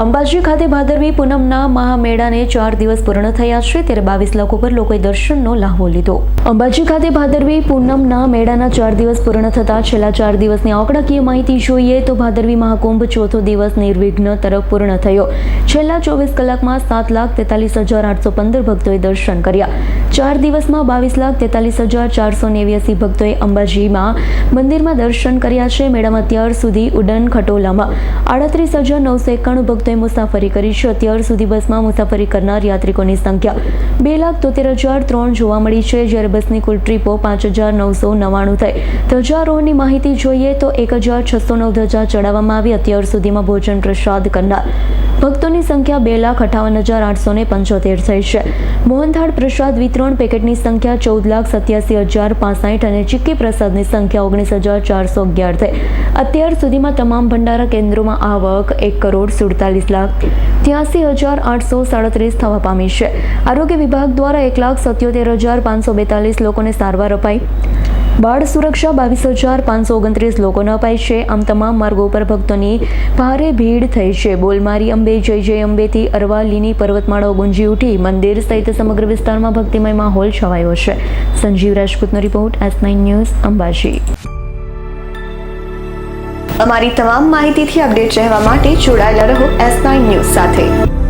અંબાજી ખાતે ભાદરવી પૂનમના મહામેળાને ચાર દિવસ પૂર્ણ થયા છે, ત્યારે બાવીસ લાખ ઉપર લોકોએ દર્શનનો લાહવો લીધો. અંબાજી ખાતે ભાદરવી પૂનમના મેળાના ચાર દિવસ પૂર્ણ થતા છેલ્લા ચાર દિવસની આંકડાકીય માહિતી જોઈએ તો ભાદરવી મહાકુંભ ચોથો દિવસ નિર્વિઘ્ન તરફ પૂર્ણ થયો. છેલ્લા ચોવીસ કલાકમાં સાત લાખ તેતાલીસ હજાર આઠસો પંદર ભક્તોએ દર્શન કર્યા. ચાર દિવસમાં બાવીસ લાખ તેતાલીસ હજાર ચારસો નેવ્યાસી ભક્તોએ અંબાજીમાં મંદિરમાં દર્શન કર્યા છે. મેળામાં અત્યાર સુધી ઉડન ખટોલામાં આડત્રીસ હજાર નવસો એકાણું ભક્તોએ મુસાફરી કરી છે. અત્યાર સુધી બસમાં મુસાફરી કરનાર યાત્રિકોની સંખ્યા બે લાખ તોતેર હજાર ત્રણ જોવા મળી છે. જ્યારે બસની કુલ ટ્રીપો પાંચ હજાર નવસો નવ્વાણું થઈ. ધજારોની માહિતી જોઈએ તો એક હજાર છસો નવ ધજા ચડાવવામાં આવી. અત્યાર સુધીમાં ભોજન પ્રસાદ કરનાર ભક્તોની સંખ્યા બે લાખ અઠાવન હજાર આઠસો ને પંચોતેર થઈ છે. મોહનથાળ પ્રસાદ વિતરણ પેકેટની સંખ્યા ચૌદ લાખ સત્યાસી હજાર પાસઠ અને ચીક્કી પ્રસાદની સંખ્યા ઓગણીસ હજાર ચારસો અગિયાર થઈ. અત્યાર સુધીમાં તમામ ભંડારા કેન્દ્રોમાં આવક એક કરોડ સુડતાલીસ લાખ ત્યાસી હજાર આઠસો સાડત્રીસ થવા પામી છે. આરોગ્ય વિભાગ દ્વારા એક લાખ સત્યોતેર હજાર પાંચસો બેતાલીસ લોકોને સારવાર અપાઈ. બાળ સુરક્ષા બાવીસ હજાર પાંચસો ઓગણત્રીસ લોકોને અપાઈ છે. આમ તમામ માર્ગો પર ભક્તોની ભારે ભીડ થઈ છે. બોલમારી અંબે, જય જય અંબેથી અરવાલીની પર્વતમાળાઓ ગુંજી ઉઠી મંદિર સહિત સમગ્ર વિસ્તારમાં ભક્તિમય માહોલ છવાયો છે. Sanjeev રાજપૂતનો report S nine news, Ambaji. અમારી તમામ માહિતીથી અપડેટ રહેવા માટે જોડાયેલા રહો એસ નાઇન ન્યૂઝ સાથે.